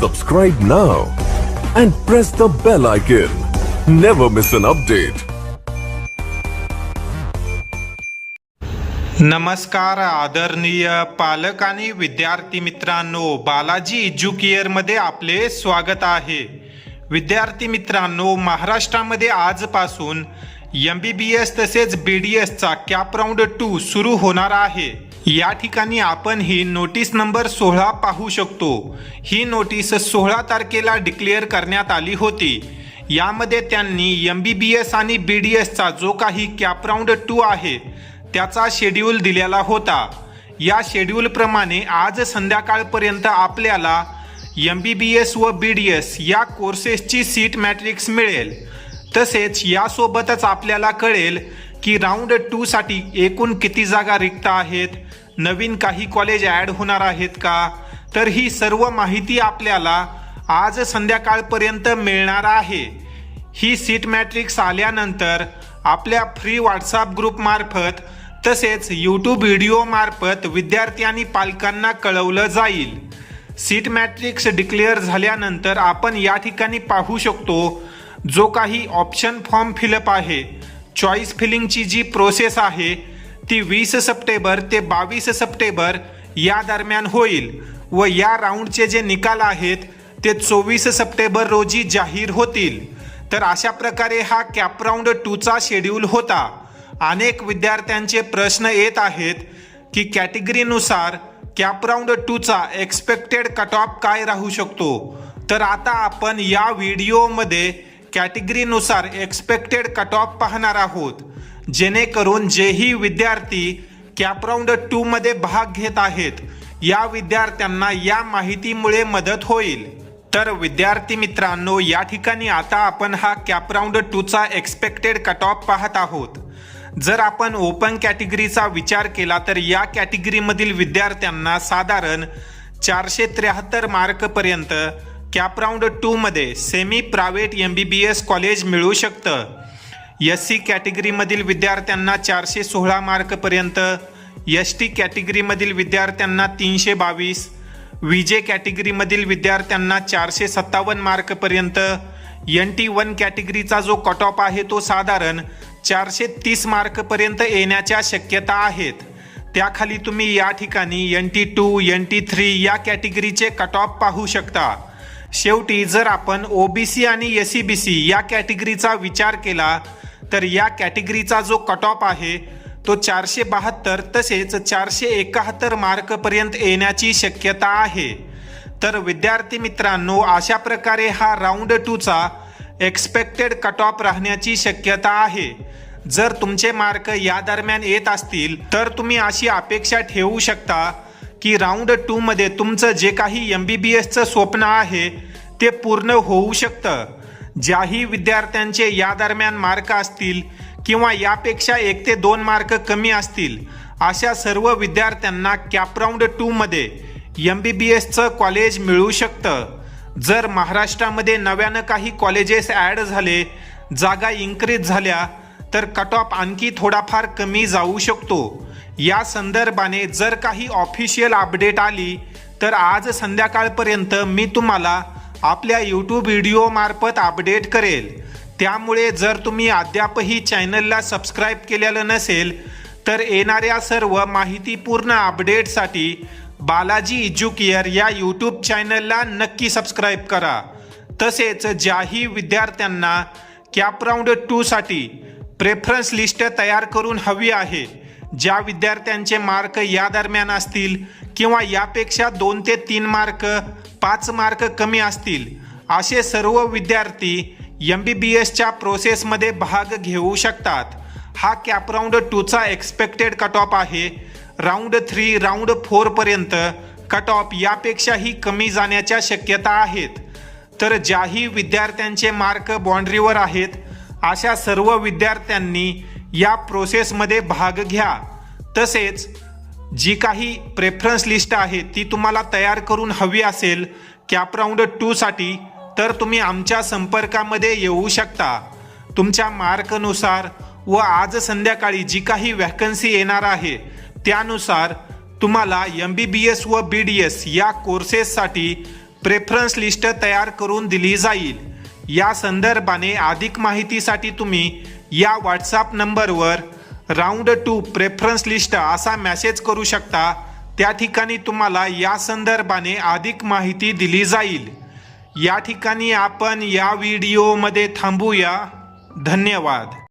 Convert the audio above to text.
Subscribe now and press the bell icon. Never miss an update. नमस्कार आदरणीय पालक आणि विद्यार्थी मित्रांनो बालाजी एज्युकेअरमध्ये आपले स्वागत आहे विद्यार्थी मित्रांनो महाराष्ट्रामध्ये आजपासून एम बी बी एस तसेच बी डी एसचा कॅप राऊंड टू सुरू होणार आहे या ठिकाणी आपण ही नोटीस नंबर सोळा पाहू शकतो. ही नोटीस सोळा तारखेला डिक्लेअर करण्यात आली होती. यामध्ये त्यांनी एम बी बी एस आणि बी डी एसचा जो काही कॅपराऊंड टू आहे त्याचा शेड्यूल दिलेला होता. या शेड्यूलप्रमाणे आज संध्याकाळपर्यंत आपल्याला एम बी बी एस व बी डी एस या कोर्सेसची सीट मॅट्रिक्स मिळेल. तसेच यासोबतच आपल्याला कळेल की राऊंड टूसाठी एकूण किती जागा रिक्त आहेत? नवीन काही कॉलेज ॲड होणार आहेत का? तर ही सर्व माहिती आपल्याला आज संध्याकाळपर्यंत मिळणार आहे. ही सीट मॅट्रिक्स आल्यानंतर आपल्या फ्री व्हॉट्सअप ग्रुपमार्फत तसेच यूट्यूब व्हिडिओमार्फत विद्यार्थी आणि पालकांना कळवलं जाईल. सीट मॅट्रिक्स डिक्लेअर झाल्यानंतर आपण या ठिकाणी पाहू शकतो जो काही ऑप्शन फॉर्म फिलअप आहे. चॉईस फिलिंगची जी प्रोसेस आहे ती वीस सप्टेंबर ते बावीस सप्टेंबर या दरम्यान होईल व या राऊंडचे जे निकाल आहेत ते चोवीस सप्टेंबर रोजी जाहीर होतील. तर अशा प्रकारे हा कॅप राऊंड टूचा शेड्यूल होता. अनेक विद्यार्थ्यांचे प्रश्न येत आहेत की कॅटेगरीनुसार कॅप राऊंड टूचा एक्सपेक्टेड कट ऑफ काय राहू शकतो? तर आता आपण या व्हिडिओमध्ये कॅटेगरीनुसार एक्सपेक्टेड कट ऑफ पाहणार आहोत. जेणेकरून जेही विद्यार्थी कॅपराउंड टूमध्ये भाग घेत आहेत या विद्यार्थ्यांना या माहितीमुळे मदत होईल. तर विद्यार्थी मित्रांनो या ठिकाणी आता आपण हा कॅपराउंड टूचा एक्सपेक्टेड कट ऑफ पाहत आहोत. जर आपण ओपन कॅटेगरीचा विचार केला तर या कॅटेगरीमधील विद्यार्थ्यांना साधारण चारशे त्र्याहत्तर मार्कपर्यंत कॅप राऊंड टूमध्ये semi private M B B S college मिळू शकतं. एस सी कॅटेगरीमधील विद्यार्थ्यांना चारशे सोळा मार्कपर्यंत एस टी कॅटेगरीमधील विद्यार्थ्यांना तीनशे बावीस व्ही जे कॅटेगरीमधील विद्यार्थ्यांना चारशे सत्तावन्न मार्कपर्यंत एन टी वन कॅटेगरीचा जो कट ऑफ आहे तो साधारण चारशे तीस मार्कपर्यंत येण्याच्या शक्यता आहेत. त्याखाली तुम्ही या ठिकाणी N T two N T three या कॅटेगरीचे कट ऑफ पाहू शकता. शेवटी जर आपण ओबीसी आणि एस सी बी सी या कॅटेगरीचा विचार केला तर या कॅटेगरीचा जो कट ऑफ आहे तो चारशे बहात्तर तसेच चारशे एकाहत्तर मार्कपर्यंत येण्याची शक्यता आहे. तर विद्यार्थी मित्रांनो अशा प्रकारे हा राऊंड टूचा एक्सपेक्टेड कट ऑफ राहण्याची शक्यता आहे. जर तुमचे मार्क या दरम्यान येत असतील तर तुम्ही अशी अपेक्षा ठेवू शकता की राऊंड टूमध्ये तुमचं जे काही एम बी बी एसचं स्वप्न आहे ते पूर्ण होऊ शकतं. ज्याही विद्यार्थ्यांचे या दरम्यान मार्क असतील किंवा यापेक्षा एक ते दोन मार्क कमी असतील अशा सर्व विद्यार्थ्यांना कॅप राऊंड टूमध्ये एम बी बी एसचं कॉलेज मिळू शकतं. जर महाराष्ट्रामध्ये नव्यानं काही कॉलेजेस ॲड झाले जागा इन्क्रीज झाल्या तर कट ऑफ आणखी थोडाफार कमी जाऊ शकतो. या संदर्भाने जर काही ऑफिशियल अपडेट आली तर आज संध्याकाळपर्यंत मी तुम्हाला आपल्या यूट्यूब व्हिडिओमार्फत अपडेट करेल. त्यामुळे जर तुम्ही अद्यापही चॅनलला सबस्क्राईब केलेलं नसेल तर येणाऱ्या सर्व माहितीपूर्ण अपडेटसाठी बालाजी एज्युकेअर या यूट्यूब चॅनलला नक्की सबस्क्राईब करा. तसेच ज्याही विद्यार्थ्यांना कॅपराऊंड टूसाठी प्रेफरन्स लिस्ट तयार करून हवी आहे ज्या विद्यार्थ्यांचे मार्क या दरम्यान असतील किंवा यापेक्षा दोन ते तीन मार्क पाच मार्क कमी असतील असे सर्व विद्यार्थी एम बी बी एसच्या प्रोसेसमध्ये भाग घेऊ शकतात. हा कॅप राऊंड टूचा एक्सपेक्टेड कट ऑफ आहे. राऊंड थ्री राऊंड फोरपर्यंत कट ऑफ यापेक्षाही कमी जाण्याच्या शक्यता आहेत. तर ज्याही विद्यार्थ्यांचे मार्क बाँड्रीवर आहेत अशा सर्व विद्यार्थ्यांनी या प्रोसेसमध्ये भाग घ्या. तसेच जी काही प्रेफरन्स लिस्ट आहे ती तुम्हाला तयार करून हवी असेल कॅप राऊंड टूसाठी तर तुम्ही आमच्या संपर्कामध्ये येऊ शकता. तुमच्या मार्कनुसार व आज संध्याकाळी जी काही वॅकन्सी येणार आहे त्यानुसार तुम्हाला एम बी बी एस व बी डी एस या कोर्सेससाठी प्रेफरन्स लिस्ट तयार करून दिली जाईल. या संदर्भाने अधिक माहितीसाठी तुम्ही या व्हॉट्सअप नंबरवर राऊंड टू प्रेफरन्स लिस्ट असा मॅसेज करू शकता. त्या ठिकाणी तुम्हाला या संदर्भाने अधिक माहिती दिली जाईल. या ठिकाणी आपण या व्हिडिओमध्ये थांबूया. धन्यवाद.